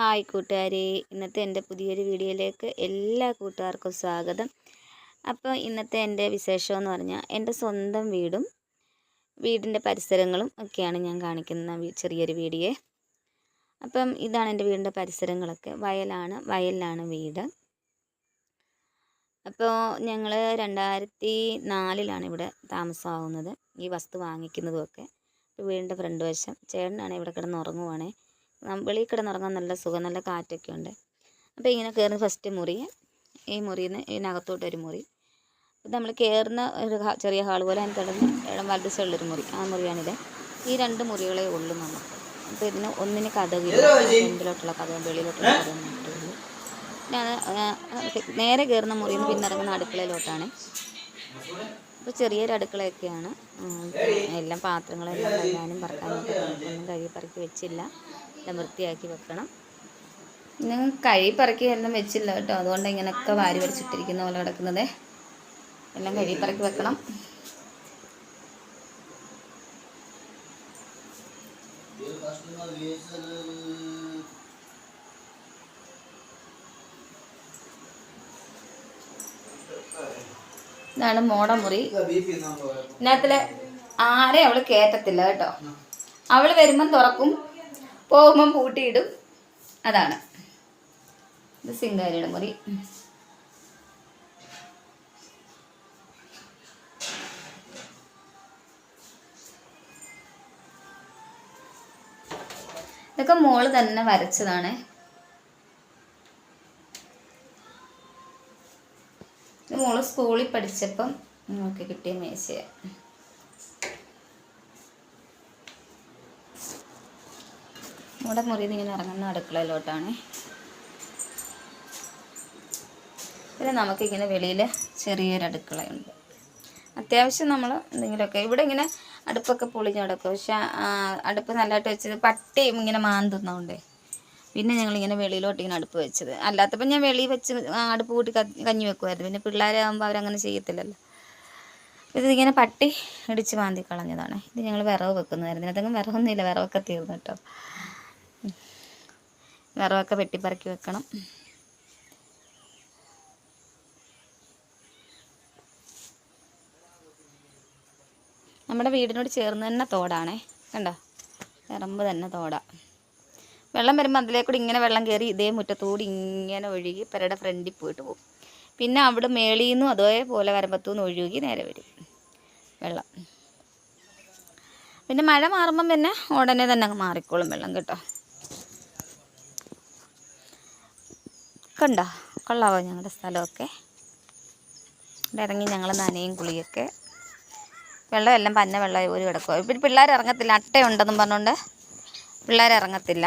Hi കൂട്ടുകാരെ. ഇന്നത്തെ എന്റെ പുതിയൊരു വീഡിയോയിലേക്ക് എല്ലാ കൂട്ടുകാർക്കും സ്വാഗതം. അപ്പോൾ ഇന്നത്തെ എന്റെ വിശേഷം എന്ന് പറഞ്ഞാൽ എന്റെ സ്വന്തം വീടും വീടിന്റെ പരിസരങ്ങളും ഒക്കെയാണ് ഞാൻ കാണിക്കുന്ന ചെറിയൊരു വീഡിയോ. അപ്പം ഇതാണ് എന്റെ വീടിന്റെ പരിസരങ്ങളൊക്കെ. വയലാണ് വയലിലാണ് വീട്. അപ്പോൾ ഞങ്ങൾ രണ്ടായിരത്തി നാലിലാണ് ഇവിടെ താമസമാകുന്നത് ഈ വസ്തു വാങ്ങിക്കുന്നതുമൊക്കെ. വീടിന്റെ ഫ്രണ്ട് വശം. ചേട്ടനാണ് ഇവിടെ കിടന്ന് ഉറങ്ങുവാണേ. വെളിയിൽ കിടന്നുറങ്ങാൻ നല്ല സുഖം നല്ല കാറ്റൊക്കെ ഉണ്ട്. അപ്പോൾ ഇങ്ങനെ കയറുന്ന ഫസ്റ്റ് മുറി ഈ മുറിയിൽ നിന്ന് ഇതിനകത്തോട്ട് ഒരു മുറി. ഇത് നമ്മൾ കയറുന്ന ഒരു ചെറിയ ഹാൾ പോലെ അതിന് തുടങ്ങി ഇടം വലത് സൈഡിലൊരു മുറി. ആ മുറിയാണിത്. ഈ രണ്ട് മുറികളെ ഉള്ളൂ നമുക്ക്. അപ്പോൾ ഇതിന് ഒന്നിന് കഥകില്ല ഫ്രണ്ടിലോട്ടുള്ള കഥ വെളിയിലോട്ടുള്ള കഥ മാത്രമേ നേരെ കയറുന്ന മുറിയിൽ നിന്ന് പിന്നിറങ്ങുന്ന അടുക്കളയിലോട്ടാണ്. ഇപ്പോൾ ചെറിയൊരു അടുക്കളയൊക്കെയാണ്. എല്ലാം പാത്രങ്ങളെല്ലാം കഴുകാനും പറക്കാനും ഒക്കെ ഒന്നും കഴുകി പറക്കി വെച്ചില്ല. എല്ലാം വൃത്തിയാക്കി വെക്കണം. നിങ്ങൾ കഴുകി പറക്കി എല്ലാം വെച്ചില്ല കേട്ടോ. അതുകൊണ്ട് ഇങ്ങനെയൊക്കെ വാരി വരച്ചിട്ടിരിക്കുന്ന പോലെ കിടക്കുന്നത് എല്ലാം കഴുകി പറക്കി വെക്കണം. ഇതാണ് മോടമുറി ഇതിനകത്തിൽ ആരെ അവൾ കേറ്റത്തില്ല കേട്ടോ. അവൾ വരുമ്പം തുറക്കും. പോകുമ്പം പൂട്ടിയിടും. അതാണ്. ഇത് സിംഗാരിയുടെ മുറി. ഇതൊക്കെ മോൾ തന്നെ വരച്ചതാണ്. മോൾ സ്കൂളിൽ പഠിച്ചപ്പം നമുക്ക് കിട്ടിയ മേശയാണ് നമ്മുടെ മുറിയിൽ ഇങ്ങനെ ഇറങ്ങുന്ന അടുക്കളയിലോട്ടാണ്. പിന്നെ നമുക്കിങ്ങനെ വെളിയിൽ ചെറിയൊരു അടുക്കളയുണ്ട്. അത്യാവശ്യം നമ്മൾ എന്തെങ്കിലുമൊക്കെ ഇവിടെ ഇങ്ങനെ അടുപ്പൊക്കെ പൊളിഞ്ഞ് കിടക്കും. പക്ഷെ അടുപ്പ് നല്ലതായിട്ട് വെച്ചത് പട്ടിയും ഇങ്ങനെ മാന്തുന്നതുകൊണ്ടേ പിന്നെ ഞങ്ങളിങ്ങനെ വെളിയിലോട്ട് ഇങ്ങനെ അടുപ്പ് വെച്ചത്. അല്ലാത്തപ്പോൾ ഞാൻ വെളിയിൽ വെച്ച് അടുപ്പ് കൂട്ടി കഞ്ഞി വെക്കുമായിരുന്നു. പിന്നെ പിള്ളേരാകുമ്പോൾ അവരങ്ങനെ ചെയ്യത്തില്ലല്ലോ. ഇതിങ്ങനെ പട്ടി ഇടിച്ച് മാന്തി കളഞ്ഞതാണ്. ഇത് ഞങ്ങൾ വിറവ് വെക്കുന്നതായിരുന്നു അതൊന്നും വിറവൊന്നുമില്ല വിറവൊക്കെ തീർന്നു കേട്ടോ. വിറവൊക്കെ വെട്ടിപ്പറക്കി വെക്കണം. നമ്മുടെ വീടിനോട് ചേർന്ന് തന്നെ തോടാണേ. കണ്ടോ? ഇറമ്പ് തന്നെ തോടാ. വെള്ളം വരുമ്പോൾ അതിലേക്കൂടി ഇങ്ങനെ വെള്ളം കയറി ഇതേ മുറ്റത്തൂടി ഇങ്ങനെ ഒഴുകി പെരയുടെ ഫ്രണ്ടിൽ പോയിട്ട് പോകും. പിന്നെ അവിടെ മേളിൽ നിന്നും അതേപോലെ വരമ്പത്തുനിന്ന് ഒഴുകി നേരെ വരും വെള്ളം. പിന്നെ മഴ മാറുമ്പം പിന്നെ ഉടനെ തന്നെ അങ്ങ് മാറിക്കോളും വെള്ളം കേട്ടോ. കണ്ടോ? കൊള്ളാവോ ഞങ്ങളുടെ സ്ഥലമൊക്കെ? ഇവിടെ ഇറങ്ങി ഞങ്ങൾ നനയും കുളിയൊക്കെ. വെള്ളമെല്ലാം പന്ന വെള്ളം ഒരു കിടക്കുക ഇപ്പം പിള്ളേർ ഇറങ്ങത്തില്ല. അട്ടയുണ്ടെന്നും പറഞ്ഞുകൊണ്ട് പിള്ളേർ ഇറങ്ങത്തില്ല.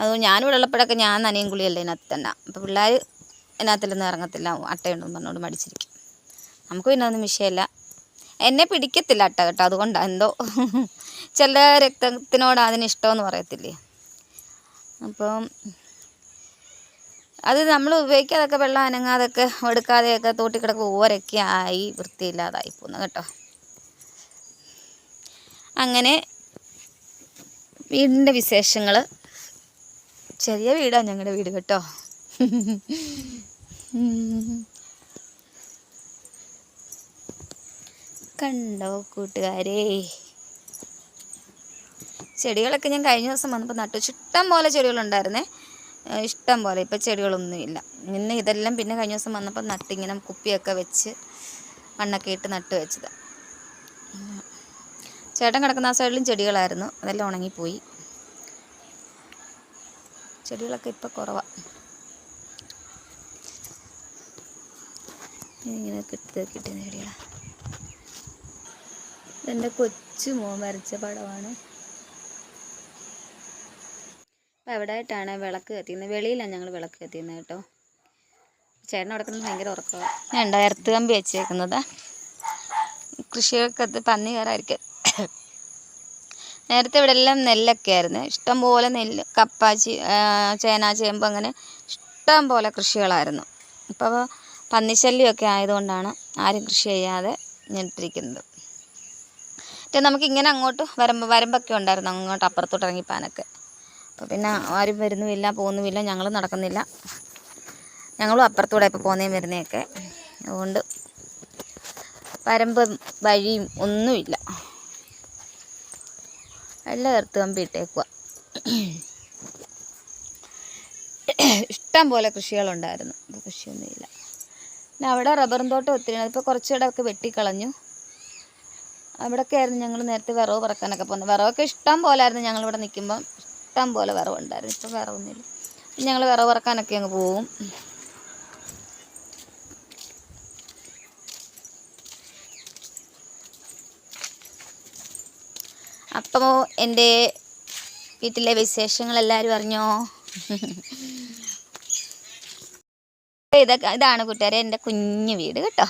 അത് ഞാനിവിടെ ഉള്ളപ്പോഴൊക്കെ ഞാൻ നനയും കുളിയല്ലേ ഇതിനകത്ത് തന്നെ. അപ്പോൾ പിള്ളേർ ഇതിനകത്തിലൊന്നും ഇറങ്ങത്തില്ല. അട്ടയുണ്ടെന്ന് പറഞ്ഞുകൊണ്ട് മടിച്ചിരിക്കും. നമുക്ക് പിന്നെ ഒന്നും വിഷയമില്ല. എന്നെ പിടിക്കത്തില്ല അട്ട കേട്ടോ. അതുകൊണ്ടാണ് എന്തോ ചില രക്തത്തിനോട് അതിന് ഇഷ്ടമെന്ന് പറയത്തില്ലേ? അപ്പം അത് നമ്മൾ ഉപയോഗിക്കാതൊക്കെ വെള്ളം അനങ്ങാതൊക്കെ എടുക്കാതെയൊക്കെ തോട്ടിക്കിടക്ക് ഓരൊക്കെ ആയി വൃത്തിയില്ലാതായി പോകുന്നു കേട്ടോ. അങ്ങനെ വീടിന്റെ വിശേഷങ്ങൾ ചെറിയ വീടാണ് ഞങ്ങളുടെ വീട് കേട്ടോ. കണ്ടോ കൂട്ടുകാരേ? ചെടികളൊക്കെ ഞാൻ കഴിഞ്ഞ ദിവസം വന്നപ്പോൾ നട്ടു. ചുട്ടം പോലെ ചെടികളുണ്ടായിരുന്നേ. ഇഷ്ടം പോലെ. ഇപ്പോൾ ചെടികളൊന്നുമില്ല ഇന്ന് ഇതെല്ലാം പിന്നെ കഴിഞ്ഞ ദിവസം വന്നപ്പോൾ നട്ടിങ്ങനെ കുപ്പിയൊക്കെ വെച്ച് മണ്ണൊക്കെ ഇട്ട് നട്ട് വെച്ചത്. ചേട്ടൻ കിടക്കുന്ന ആ സൈഡിലും ചെടികളായിരുന്നു. അതെല്ലാം ഉണങ്ങിപ്പോയി. ചെടികളൊക്കെ ഇപ്പോൾ കുറവാണ് ഇങ്ങനെ കിട്ടി കിട്ടിയ ചെടികളാണ് ഇതെന്റെ കൊച്ചു മോൻ വരച്ച പടമാണ് അപ്പോൾ അവിടെ ആയിട്ടാണ് വിളക്ക് കത്തിക്കുന്നത് വെളിയിലാണ് ഞങ്ങൾ വിളക്ക് കത്തിക്കുന്നത് കേട്ടോ. ചേട്ടൻ അവിടെ ഭയങ്കര ഉറക്കമാണ് ഞാൻ ഉണ്ടായ എർത്ത് കമ്പി വെച്ചേക്കുന്നത്. കൃഷിയൊക്കെ പന്നി കയറായിരിക്കും. നേരത്തെ ഇവിടെ എല്ലാം നെല്ലൊക്കെ ആയിരുന്നു. ഇഷ്ടംപോലെ നെല്ല് കപ്പ ചേന ചേമ്പ് അങ്ങനെ ഇഷ്ടം പോലെ കൃഷികളായിരുന്നു. ഇപ്പോൾ പന്നിശല്യമൊക്കെ ആയതുകൊണ്ടാണ് ആരും കൃഷി ചെയ്യാതെ ഞെട്ടിരിക്കുന്നത് മറ്റേ നമുക്കിങ്ങനെ അങ്ങോട്ട് വരമ്പ് വരമ്പൊക്കെ ഉണ്ടായിരുന്നു. അങ്ങോട്ട് അപ്പുറത്തോട്ട് ഇറങ്ങിപ്പാനൊക്കെ അപ്പോൾ പിന്നെ ആരും വരുന്നുമില്ല പോകുന്നുമില്ല ഞങ്ങൾ നടക്കുന്നില്ല. ഞങ്ങളും അപ്പുറത്തൂടെ ഇപ്പോൾ പോകുന്നേം വരുന്നതൊക്കെ. അതുകൊണ്ട് പരമ്പും വഴിയും ഒന്നുമില്ല. എല്ലാം എർത്ത് കമ്പി ഇട്ടേക്കുക ഇഷ്ടം പോലെ കൃഷികളുണ്ടായിരുന്നു. ഇപ്പോൾ കൃഷിയൊന്നുമില്ല. പിന്നെ അവിടെ റബ്ബറും തോട്ടം ഒത്തിരി ഇപ്പോൾ കുറച്ചിടമൊക്കെ വെട്ടിക്കളഞ്ഞു. അവിടെയൊക്കെ ആയിരുന്നു ഞങ്ങൾ നേരത്തെ വിറവ് പറക്കാനൊക്കെ പോകുന്നത് വിറവൊക്കെ ഇഷ്ടം പോലെ പോലായിരുന്നു ഞങ്ങളിവിടെ നിൽക്കുമ്പം. ഇഷ്ടം പോലെ വിറവുണ്ടായിരുന്നു. ഇപ്പം വിറവൊന്നുമില്ല. ഞങ്ങൾ വിറവ് പറക്കാനൊക്കെ അങ്ങ് പോവും. അപ്പോൾ എന്റെ വീട്ടിലെ വിശേഷങ്ങൾ എല്ലാവരും അറിഞ്ഞോ? ഇതൊക്കെ ഇതാണ് കൂട്ടുകാരെ എന്റെ കുഞ്ഞു വീട് കേട്ടോ.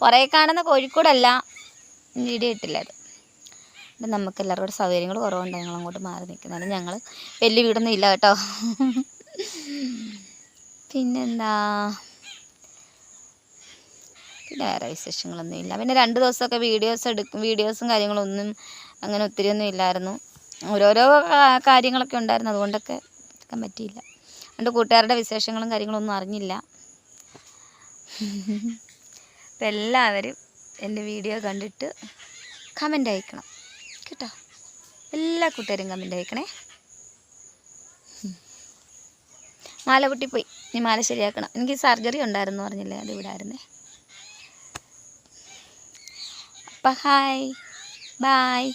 പുറകെ കാണുന്ന കോഴിക്കോടല്ല. വീഡിയോ ഇട്ടില്ല അത് ഇത് നമുക്ക് എല്ലാവരും കൂടെ സൗകര്യങ്ങൾ കുറവുണ്ട്. ഞങ്ങൾ അങ്ങോട്ട് മാറി നിൽക്കുന്നത് ഞങ്ങൾ വലിയ വീടൊന്നും ഇല്ല കേട്ടോ. പിന്നെന്താ? പിന്നെ വേറെ വിശേഷങ്ങളൊന്നും ഇല്ല. പിന്നെ രണ്ട് ദിവസമൊക്കെ വീഡിയോസ് എടുക്കും വീഡിയോസും കാര്യങ്ങളൊന്നും അങ്ങനെ ഒത്തിരി ഒന്നും ഇല്ലായിരുന്നു. ഓരോരോ കാര്യങ്ങളൊക്കെ ഉണ്ടായിരുന്നു. അതുകൊണ്ടൊക്കെ എടുക്കാൻ പറ്റിയില്ല. അതുകൊണ്ട് കൂട്ടുകാരുടെ വിശേഷങ്ങളും കാര്യങ്ങളൊന്നും അറിഞ്ഞില്ല. അപ്പം എല്ലാവരും എന്റെ വീഡിയോ കണ്ടിട്ട് കമന്റ് അയക്കണം. കേട്ടോ. എല്ലാ കൂട്ടുകാരും കമന്റ് അയക്കണേ. മാല പൊട്ടിപ്പോയി ഇനി മാല ശരിയാക്കണം. എനിക്ക് സർജറി ഉണ്ടായിരുന്നു പറഞ്ഞില്ലേ? അത് ഇവിടായിരുന്നേ അപ്പം ഹായ് ബായ്